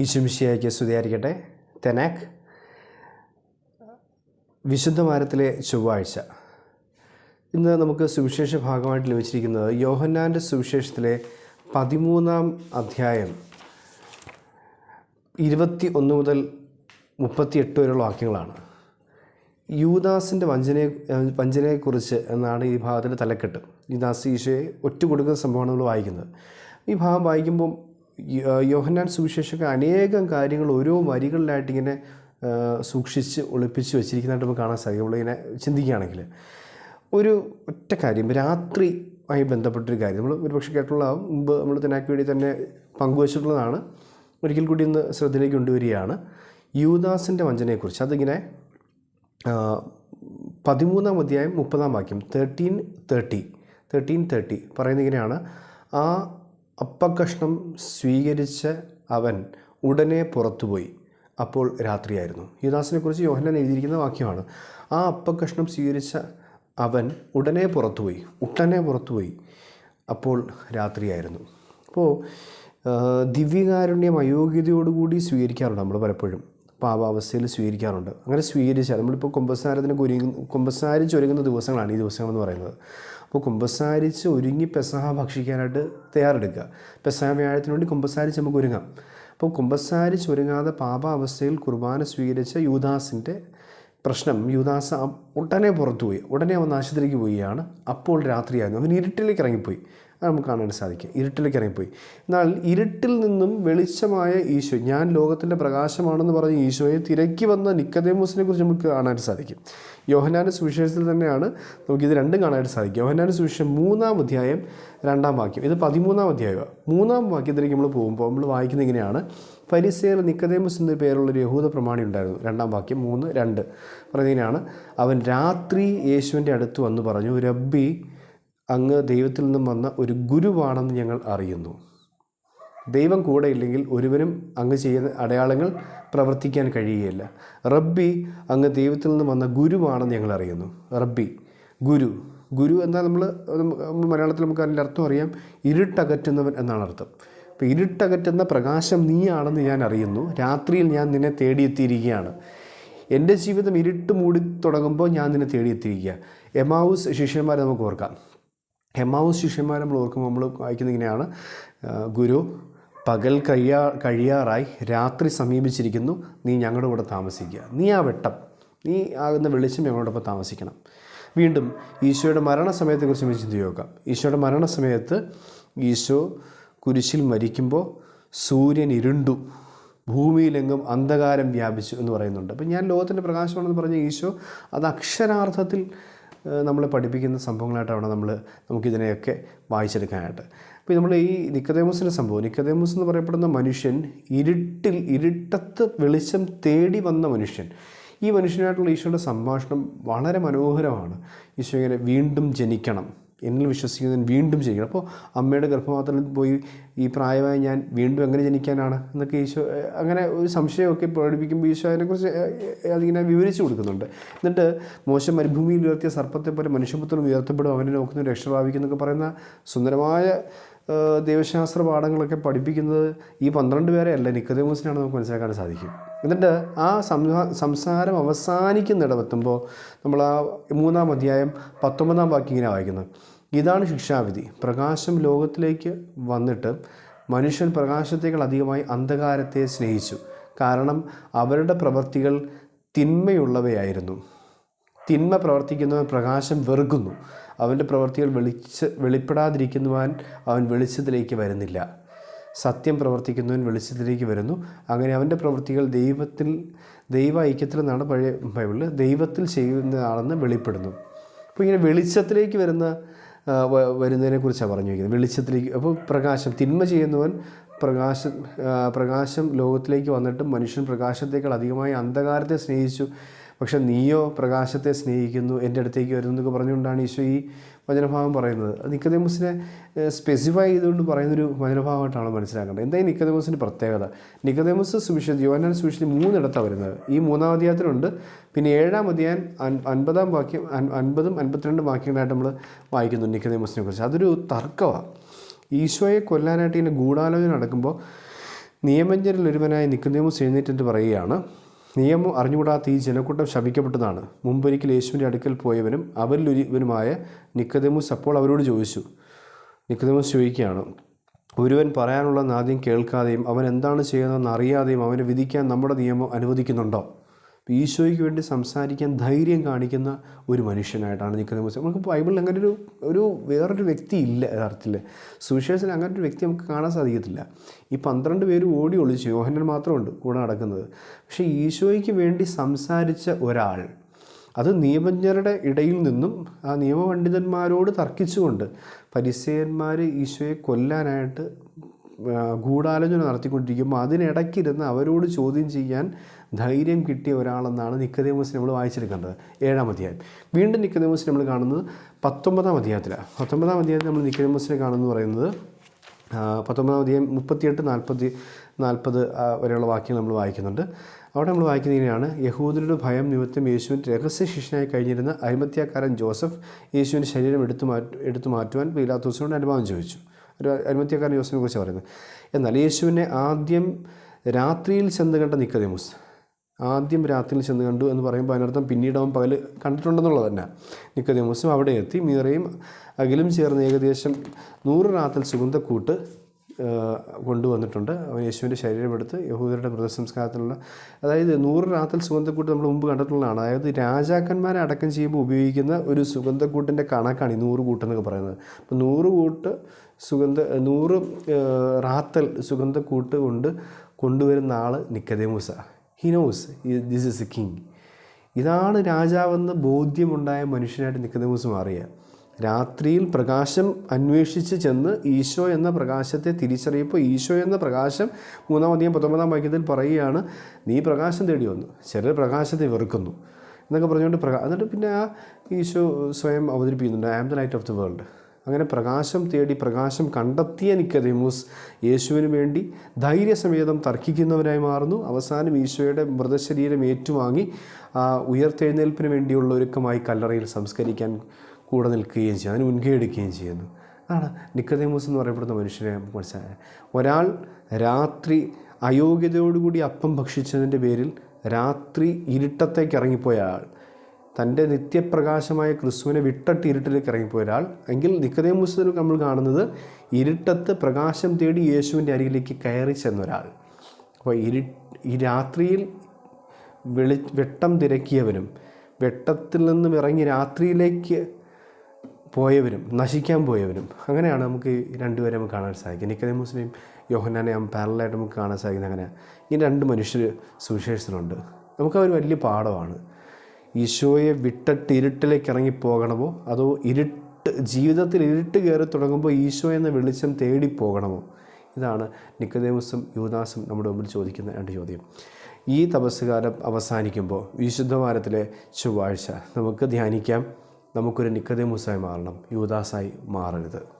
ഈശുമിശിയായിക്ക് സ്തുതിയായിരിക്കട്ടെ. തെനാക്ക് വിശുദ്ധ വാരത്തിലെ ചൊവ്വാഴ്ച. ഇന്ന് നമുക്ക് സുവിശേഷ ഭാഗമായിട്ട് ലഭിച്ചിരിക്കുന്നത് യോഹന്നാന്റെ സുവിശേഷത്തിലെ പതിമൂന്നാം അധ്യായം ഇരുപത്തി ഒന്ന് മുതൽ മുപ്പത്തിയെട്ട് വരെയുള്ള വാക്യങ്ങളാണ്. യൂദാസിന്റെ വഞ്ചനയെ വഞ്ചനയെക്കുറിച്ച് എന്നാണ് ഈ ഭാഗത്തിന്റെ തലക്കെട്ട്. യൂദാസ് ഈശോയെ ഒറ്റ കൊടുക്കുന്ന സംഭവമാണ് നമ്മൾ വായിക്കുന്നത്. ഈ ഭാഗം വായിക്കുമ്പം യോഹന്നാൻ സുവിശേഷക അനേകം കാര്യങ്ങൾ ഓരോ വരികളിലായിട്ട് ഇങ്ങനെ സൂക്ഷിച്ച് ഒളിപ്പിച്ച് വെച്ചിരിക്കുന്നതായിട്ട് നമുക്ക് കാണാൻ സാധിക്കും. നമ്മളിങ്ങനെ ചിന്തിക്കുകയാണെങ്കിൽ ഒരു ഒറ്റ കാര്യം രാത്രിയുമായി ബന്ധപ്പെട്ടൊരു കാര്യം. നമ്മൾ ഒരുപക്ഷെ കേട്ടുള്ളതാവും മുമ്പ് നമ്മൾ തെനാക്ക് വേണ്ടി തന്നെ പങ്കുവച്ചിട്ടുള്ളതാണ്. ഒരിക്കൽ കൂടി ഇന്ന് ശ്രദ്ധയിലേക്ക് കൊണ്ടുവരികയാണ്. യൂദാസിന്റെ വഞ്ചനയെക്കുറിച്ച്. അതിങ്ങനെ പതിമൂന്നാം അധ്യായം മുപ്പതാം വാക്യം തേർട്ടീൻ തേർട്ടി തേർട്ടീൻ തേർട്ടി പറയുന്നത് ഇങ്ങനെയാണ്. ആ അപ്പക്കഷ്ണം സ്വീകരിച്ച അവൻ ഉടനെ പുറത്തുപോയി. അപ്പോൾ രാത്രിയായിരുന്നു. യുദാസിനെ കുറിച്ച് യോഹന്നാൻ എഴുതിയിരിക്കുന്ന വാക്യമാണ്. ആ അപ്പക്കഷ്ണം സ്വീകരിച്ച അവൻ ഉടനെ പുറത്തുപോയി. ഉടനെ പുറത്തുപോയി. അപ്പോൾ രാത്രിയായിരുന്നു. അപ്പോൾ ദിവ്യകാരുണ്യം അയോഗ്യതയോടുകൂടി സ്വീകരിക്കാറുണ്ട് നമ്മൾ പലപ്പോഴും. പാപാവസ്ഥയിൽ സ്വീകരിക്കാറുണ്ട്. അങ്ങനെ സ്വീകരിച്ചാൽ നമ്മളിപ്പോൾ കുമ്പസാരത്തിനൊക്കെ കുരു കുമ്പസാരിച്ച് ഒരുങ്ങുന്ന ദിവസങ്ങളാണ് ഈ ദിവസങ്ങളെന്ന് പറയുന്നത്. അപ്പോൾ കുമ്പസാരിച്ച് ഒരുങ്ങി പെസഹ ഭക്ഷിക്കാനായിട്ട് തയ്യാറെടുക്കുക. പെസഹ വ്യാഴത്തിന് വേണ്ടി കുമ്പസാരിച്ച് നമുക്ക് ഒരുങ്ങാം. അപ്പോൾ കുമ്പസാരിച്ച് ഒരുങ്ങാതെ പാപാവസ്ഥയിൽ കുർബാന സ്വീകരിച്ച യൂദാസിന്റെ പ്രശ്നം യൂദാസ് ഉടനെ പുറത്തുപോയി ഉടനെ അവൻ ആശുപത്രിക്ക് പോവുകയാണ്. അപ്പോൾ രാത്രിയായിരുന്നു അവൻ ഇരുട്ടിലേക്ക് ഇറങ്ങിപ്പോയി. നമുക്ക് കാണാൻ സാധിക്കും. ഇരുട്ടിലേക്ക് ഇറങ്ങിപ്പോയി. എന്നാൽ ഇരുട്ടിൽ നിന്നും വെളിച്ചമായ ഈശോ ഞാൻ ലോകത്തിന്റെ പ്രകാശമാണെന്ന് പറഞ്ഞ ഈശോയെ തിരക്കി വന്ന നിക്കതേമൂസിനെ കുറിച്ച് നമുക്ക് കാണാൻ സാധിക്കും. യോഹനാന്റെ സുവിശേഷത്തിൽ തന്നെയാണ് നമുക്കിത് രണ്ടും കാണാൻ സാധിക്കും യോഹനാന്റെ സുവിശേഷം മൂന്നാം അധ്യായം രണ്ടാം വാക്യം. ഇത് പതിമൂന്നാം അധ്യായമാണ് മൂന്നാം വാക്യത്തിലേക്ക് നമ്മൾ പോകുമ്പോൾ നമ്മൾ വായിക്കുന്നത് ഇങ്ങനെയാണ്. പരിസേർ നിക്കതേമസ് എന്ന പേരുള്ള ഒരു യഹൂദ പ്രമാണി ഉണ്ടായിരുന്നു. രണ്ടാം വാക്യം മൂന്ന് രണ്ട്. പറയുന്നതിനാണ് അവൻ രാത്രി യേശുവിന്റെ അടുത്ത് വന്ന് പറഞ്ഞു രബ്ബി അങ്ങ് ദൈവത്തിൽ നിന്നും വന്ന ഒരു ഗുരുവാണെന്ന് ഞങ്ങൾ അറിയുന്നു. ദൈവം കൂടെ ഇല്ലെങ്കിൽ ഒരുവനും അങ്ങ് ചെയ്യുന്ന അടയാളങ്ങൾ പ്രവർത്തിക്കാൻ കഴിയുകയില്ല. റബ്ബി അങ്ങ് ദൈവത്തിൽ നിന്ന് വന്ന ഗുരുവാണെന്ന് ഞങ്ങൾ അറിയുന്നു. റബ്ബി ഗുരു. ഗുരു എന്നാൽ നമ്മൾ മലയാളത്തിൽ നമുക്ക് അതിന്റെ അർത്ഥം അറിയാം. ഇരുട്ടകറ്റുന്നവൻ എന്നാണ് അർത്ഥം. അപ്പോൾ ഇരുട്ടകറ്റുന്ന പ്രകാശം നീയാണെന്ന് ഞാൻ അറിയുന്നു. രാത്രിയിൽ ഞാൻ നിന്നെ തേടിയെത്തിയിരിക്കുകയാണ്. എന്റെ ജീവിതം ഇരുട്ട് മൂടി തുടങ്ങുമ്പോൾ ഞാൻ നിന്നെ തേടിയെത്തിയിരിക്കുക എമാവൂസ് ശിഷ്യന്മാരെ നമുക്ക് ഓർക്കാം. ഹെമാവൂസ് ശിഷ്യന്മാരെ നമ്മൾ ഓർക്കുമ്പോൾ നമ്മൾ വായിക്കുന്നത് ഇങ്ങനെയാണ്. ഗുരു പകൽ കഴിയാ കഴിയാറായി രാത്രി സമീപിച്ചിരിക്കുന്നു. നീ ഞങ്ങളുടെ കൂടെ താമസിക്കുക. നീ ആ വെട്ടം നീ ആകുന്ന വെളിച്ചം ഞങ്ങളോടൊപ്പം താമസിക്കണം. വീണ്ടും ഈശോയുടെ മരണസമയത്തെക്കുറിച്ച് നമ്മൾ ചിന്തി നോക്കാം. ഈശോയുടെ മരണസമയത്ത് ഈശോ കുരിശിൽ മരിക്കുമ്പോൾ സൂര്യൻ ഇരുണ്ടു. ഭൂമിയിലെങ്ങും അന്ധകാരം വ്യാപിച്ചു എന്ന് പറയുന്നുണ്ട്. അപ്പം ഞാൻ ലോകത്തിന്റെ പ്രകാശമാണെന്ന് പറഞ്ഞ ഈശോ അത് അക്ഷരാർത്ഥത്തിൽ ഏഹ്, നമ്മളെ പഠിപ്പിക്കുന്ന സംഭവങ്ങളായിട്ടാണ് നമ്മൾ നമുക്കിതിനെയൊക്കെ വായിച്ചെടുക്കാനായിട്ട്. അപ്പോൾ നമ്മൾ ഈ നിക്കതേമസിന്റെ സംഭവം നിക്കതേമസ് എന്ന് പറയപ്പെടുന്ന മനുഷ്യൻ ഇരുട്ടിൽ ഇരുട്ടത്ത് വെളിച്ചം തേടി വന്ന മനുഷ്യൻ. ഈ മനുഷ്യനായിട്ടുള്ള ഈശോയുടെ സംഭാഷണം വളരെ മനോഹരമാണ്. ഈശോ ഇങ്ങനെ വീണ്ടും ജനിക്കണം. എന്നിൽ ഞാൻ വീണ്ടും ജനിക്കണം അപ്പോൾ അമ്മയുടെ ഗർഭപാത്രത്തിൽ പോയി ഈ പ്രായമായ ഞാൻ വീണ്ടും എങ്ങനെ ജനിക്കാനാണ് എന്നൊക്കെ ഈശോ അങ്ങനെ ഒരു സംശയമൊക്കെ പ്രകടിപ്പിക്കുമ്പോൾ ഈശോ അതിനെക്കുറിച്ച് അതിങ്ങനെ വിവരിച്ചു കൊടുക്കുന്നുണ്ട്. എന്നിട്ട് മോശം മരുഭൂമിയിൽ ഉയർത്തിയ സർപ്പത്തെ പോലെ മനുഷ്യപുത്രം ഉയർത്തപ്പെടും അവനെ നോക്കുന്ന രക്ഷ പ്രാപിക്കുന്നൊക്കെ പറയുന്ന സുന്ദരമായ ദൈവശാസ്ത്ര പാഠങ്ങളൊക്കെ പഠിപ്പിക്കുന്നത് ഈ പന്ത്രണ്ട് പേരെ അല്ല നിക്കതേമൂസിനാണ് നമുക്ക് മനസ്സിലാക്കാൻ സാധിക്കും. എന്നിട്ട് ആ സംസാരം അവസാനിക്കുന്നിടമെത്തുമ്പോൾ നമ്മൾ ആ മൂന്നാം അധ്യായം പത്തൊമ്പതാം വാക്യം ഇങ്ങനെ വായിക്കുന്നത് ഇതാണ് ശിക്ഷാവിധി. പ്രകാശം ലോകത്തിലേക്ക് വന്നിട്ട് മനുഷ്യൻ പ്രകാശത്തേക്കാൾ അധികമായി അന്ധകാരത്തെ സ്നേഹിച്ചു. കാരണം അവരുടെ പ്രവൃത്തികൾ തിന്മയുള്ളവയായിരുന്നു. തിന്മ പ്രവർത്തിക്കുന്നവൻ പ്രകാശം വെറുക്കുന്നു. അവന്റെ പ്രവൃത്തികൾ വെളിച്ച വെളിപ്പെടാതിരിക്കുന്നുവാൻ അവൻ വെളിച്ചത്തിലേക്ക് വരുന്നില്ല. സത്യം പ്രവർത്തിക്കുന്നവൻ വെളിച്ചത്തിലേക്ക് വരുന്നു. അങ്ങനെ അവന്റെ പ്രവൃത്തികൾ ദൈവത്തിൽ ദൈവ ഐക്യത്തിൽ നിന്നാണ് പഴയ ബൈബിളിൽ ദൈവത്തിൽ ചെയ്യുന്നതാണെന്ന് വെളിപ്പെടുന്നു. അപ്പോൾ ഇങ്ങനെ വെളിച്ചത്തിലേക്ക് വരുന്ന വരുന്നതിനെക്കുറിച്ചാണ് പറഞ്ഞു വയ്ക്കുന്നത് വെളിച്ചത്തിലേക്ക് അപ്പോൾ പ്രകാശം തിന്മ ചെയ്യുന്നവൻ പ്രകാശം പ്രകാശം ലോകത്തിലേക്ക് വന്നിട്ട് മനുഷ്യൻ പ്രകാശത്തേക്കാൾ അധികമായി അന്ധകാരത്തെ സ്നേഹിച്ചു. പക്ഷെ നീയോ പ്രകാശത്തെ സ്നേഹിക്കുന്നു എന്റെ അടുത്തേക്ക് വരുന്നു എന്നൊക്കെ പറഞ്ഞുകൊണ്ടാണ് ഈശോ ഈ വചനഭാവം പറയുന്നത്. അത് നിക്കദേമസിനെ സ്പെസിഫൈ ചെയ്തുകൊണ്ട് പറയുന്നൊരു വചനഭാവമായിട്ടാണ് മനസ്സിലാക്കേണ്ടത്. എന്താ നിക്കതേമോസിന്റെ പ്രത്യേകത? നിക്കതേമോസ് സുവിശേഷം യോഹന്നാൻ സുവിശേഷം മൂന്നിടത്താണ് വരുന്നത്. ഈ മൂന്നാം അധ്യായത്തിലുണ്ട്. പിന്നെ ഏഴാം അധ്യായം അൻപതാം വാക്യം അൻ- അൻപതും അൻപത്തിരണ്ടും വാക്യങ്ങളായിട്ട് നമ്മൾ വായിക്കുന്നു നിക്കതേമോസിനെ കുറിച്ച്. അതൊരു തർക്കമാണ് ഈശോയെ കൊല്ലാനായിട്ട് ഇങ്ങനെ ഗൂഢാലോചന നടക്കുമ്പോൾ നിയമജ്ഞരിൽ ഒരുവനായ നിക്കുന്നേമോസ് എഴുന്നേറ്റിട്ട് പറയുകയാണ് നിയമം അറിഞ്ഞുകൂടാത്ത ഈ ജനക്കൂട്ടം ശപിക്കപ്പെട്ടതാണ്. മുമ്പൊരിക്കൽ യേശുവിന്റെ അടുക്കൽ പോയവനും അവരിലൊരുവനുമായ നിക്കതമൂസ് അപ്പോൾ അവരോട് ചോദിച്ചു. നിക്കതമൂസ് ചോദിക്കുകയാണ് ഒരുവൻ പറയാനുള്ള ആദ്യം കേൾക്കാതെയും അവൻ എന്താണ് ചെയ്യുന്നതെന്ന് അറിയാതെയും അവനെ വിധിക്കാൻ നമ്മുടെ നിയമം അനുവദിക്കുന്നുണ്ടോ? ഈശോയ്ക്ക് വേണ്ടി സംസാരിക്കാൻ ധൈര്യം കാണിക്കുന്ന ഒരു മനുഷ്യനായിട്ടാണ് നിക്കതമുസ് നമുക്ക് ബൈബിളിൽ അങ്ങനെ ഒരു ഒരു വേറൊരു വ്യക്തി ഇല്ല യഥാർത്ഥത്തിൽ. സുവിശേഷത്തിൽ അങ്ങനെ ഒരു വ്യക്തി നമുക്ക് കാണാൻ സാധിക്കത്തില്ല. ഈ പന്ത്രണ്ട് പേര് ഓടി ഒളിച്ചു യോഹനൻ മാത്രമുണ്ട് കൂടെ നടക്കുന്നത്. പക്ഷേ ഈശോയ്ക്ക് വേണ്ടി സംസാരിച്ച ഒരാൾ അത് നിയമജ്ഞരുടെ ഇടയിൽ നിന്നും ആ നിയമപണ്ഡിതന്മാരോട് തർക്കിച്ചുകൊണ്ട് പരിസയന്മാർ ഈശോയെ കൊല്ലാനായിട്ട് ഗൂഢാലോചന നടത്തിക്കൊണ്ടിരിക്കുമ്പോൾ അതിനിടയ്ക്കിരുന്ന് അവരോട് ചോദ്യം ചെയ്യാൻ ധൈര്യം കിട്ടിയ ഒരാളെന്നാണ് നിക്കതേമസ് നമ്മൾ വായിച്ചെടുക്കേണ്ടത്. ഏഴാം അധ്യായം. വീണ്ടും നിക്കതേമസ് നമ്മൾ കാണുന്നത് പത്തൊമ്പതാം അധ്യായത്തിലാണ് പത്തൊമ്പതാം അധ്യായത്തിൽ നമ്മൾ നിക്കതേമസിനെ കാണുന്നു പറയുന്നത് പത്തൊമ്പതാം അധ്യായം മുപ്പത്തിയെട്ട് നാൽപ്പത്തി നാൽപ്പത് വരെയുള്ള വാക്യങ്ങൾ നമ്മൾ വായിക്കുന്നുണ്ട്. അവിടെ നമ്മൾ വായിക്കുന്നതിനാണ് യഹൂദരുടെ ഭയം നിമിത്തം യേശുവിന്റെ രഹസ്യ ശിഷ്യനായി കഴിഞ്ഞിരുന്ന അരിമത്യാക്കാരൻ ജോസഫ് യേശുവിന്റെ ശരീരം എടുത്തു മാറ്റ എടുത്തു മാറ്റുവാൻ പീലാത്തോസിനോട് അനുഭവം ചോദിച്ചു. ഒരു അരിമത്യാക്കാരൻ ജോസഫിനെ കുറിച്ച് പറയുന്നത്. എന്നാൽ യേശുവിനെ ആദ്യം രാത്രിയിൽ ചെന്ന് കണ്ട നിക്കതേമുസ് ആദ്യം രാത്രിയിൽ ചെന്ന് കണ്ടു എന്ന് പറയുമ്പോൾ അതിനർത്ഥം പിന്നീട് അവൻ പകൽ കണ്ടിട്ടുണ്ടെന്നുള്ളത് തന്നെ. നിക്കതേമുസും അവിടെ എത്തി. മീറയും അകിലും ചേർന്ന് ഏകദേശം നൂറ് റാത്തൽ സുഗന്ധക്കൂട്ട് കൊണ്ടുവന്നിട്ടുണ്ട്. അവൻ യേശുവിന്റെ ശരീരമെടുത്ത് യഹൂദരുടെ മൃതസംസ്കാരത്തിനുള്ള അതായത് നൂറ് റാത്തൽ സുഗന്ധക്കൂട്ട് നമ്മൾ മുമ്പ് കണ്ടിട്ടുള്ളതാണ്. അതായത് രാജാക്കന്മാരെ അടക്കം ചെയ്യുമ്പോൾ ഉപയോഗിക്കുന്ന ഒരു സുഗന്ധക്കൂട്ടിന്റെ കണക്കാണ് ഈ നൂറ് കൂട്ടെന്നൊക്കെ പറയുന്നത്. അപ്പോൾ നൂറ് കൂട്ട് സുഗന്ധ നൂറ് റാത്തൽ സുഗന്ധക്കൂട്ട് കൊണ്ട് കൊണ്ടുവരുന്ന ആൾ Nicodemus he knows this is a king ഇതാണ് രാജാവെന്ന് ബോധ്യമുണ്ടായ മനുഷ്യനായിട്ട് നിക്കതേമുസ് മാറിയ. രാത്രിയിൽ പ്രകാശം അന്വേഷിച്ച് ചെന്ന് ഈശോ എന്ന പ്രകാശത്തെ തിരിച്ചറിയപ്പോൾ ഈശോ എന്ന പ്രകാശം മൂന്നാം അധികം പത്തൊമ്പതാം വാക്യത്തിൽ പറയുകയാണ് നീ പ്രകാശം തേടി വന്നു. ചിലർ പ്രകാശത്തെ വെറുക്കുന്നു. എന്നൊക്കെ പറഞ്ഞുകൊണ്ട് പ്രകാ എന്നിട്ട് പിന്നെ ആ ഈശോ സ്വയം അവതരിപ്പിക്കുന്നുണ്ട് I am the light of the world അങ്ങനെ പ്രകാശം തേടി പ്രകാശം കണ്ടെത്തിയ നിക്കതേമൂസ് യേശുവിന് വേണ്ടി ധൈര്യസമേതം തർക്കിക്കുന്നവരായി മാറുന്നു. അവസാനം ഈശോയുടെ മൃതശരീരം ഏറ്റുവാങ്ങി ഉയർത്തെഴുന്നേൽപ്പിന് വേണ്ടിയുള്ള ഒരുക്കമായി കല്ലറയിൽ സംസ്കരിക്കാൻ കൂടെ നിൽക്കുകയും ചെയ്യുന്നു അതിന് മുൻകൈ എടുക്കുകയും ചെയ്യുന്നു. അതാണ് നിക്കതേമൂസ് എന്ന് പറയപ്പെടുന്ന മനുഷ്യനെ മനസ്സിലായ ഒരാൾ രാത്രി അയോഗ്യതയോടുകൂടി അപ്പം ഭക്ഷിച്ചതിന്റെ പേരിൽ രാത്രി ഇരുട്ടത്തേക്ക് ഇറങ്ങിപ്പോയ ആൾ. തന്റെ നിത്യപ്രകാശമായ ക്രിസ്തുവിനെ വിട്ടിട്ട് ഇരുട്ടിലേക്ക് ഇറങ്ങിപ്പോയ ഒരാൾ. എങ്കിൽ നിക്കതേമുസിൽ നമ്മൾ കാണുന്നത് ഇരുട്ടത്ത് പ്രകാശം തേടി യേശുവിന്റെ അരികിലേക്ക് കയറി ചെന്ന ഒരാൾ. അപ്പോൾ ഇരു ഈ രാത്രിയിൽ വെളി വെട്ടം തിരക്കിയവനും വെട്ടത്തിൽ നിന്നും ഇറങ്ങി രാത്രിയിലേക്ക് പോയവരും നശിക്കാൻ പോയവരും അങ്ങനെയാണ് നമുക്ക് രണ്ടുപേരെ നമുക്ക് കാണാൻ സാധിക്കും മുസ്ലിം യോഹന്നാനെ പാരലായിട്ട് നമുക്ക് കാണാൻ സാധിക്കുന്നത് അങ്ങനെ. ഈ രണ്ട് മനുഷ്യർ സുവിശേഷത്തിലുണ്ട്. നമുക്ക് അവർ വലിയ പാഠമാണ്. ഈശോയെ വിട്ടിട്ട് ഇരുട്ടിലേക്ക് ഇറങ്ങിപ്പോകണമോ? അതോ ഇരുട്ട് ജീവിതത്തിൽ ഇരുട്ട് കയറി തുടങ്ങുമ്പോൾ ഈശോ എന്ന വെളിച്ചം തേടി പോകണമോ? ഇതാണ് നിക്കദേവസും യുവദാസും നമ്മുടെ മുമ്പിൽ ചോദിക്കുന്ന രണ്ട് ചോദ്യം. ഈ തപസ്സുകാലം അവസാനിക്കുമ്പോൾ വിശുദ്ധവാരത്തിലെ ചൊവ്വാഴ്ച നമുക്ക് ധ്യാനിക്കാം. നമുക്കൊരു നിക്കദേമുസായി മാറണം. യുവദാസായി മാറരുത്.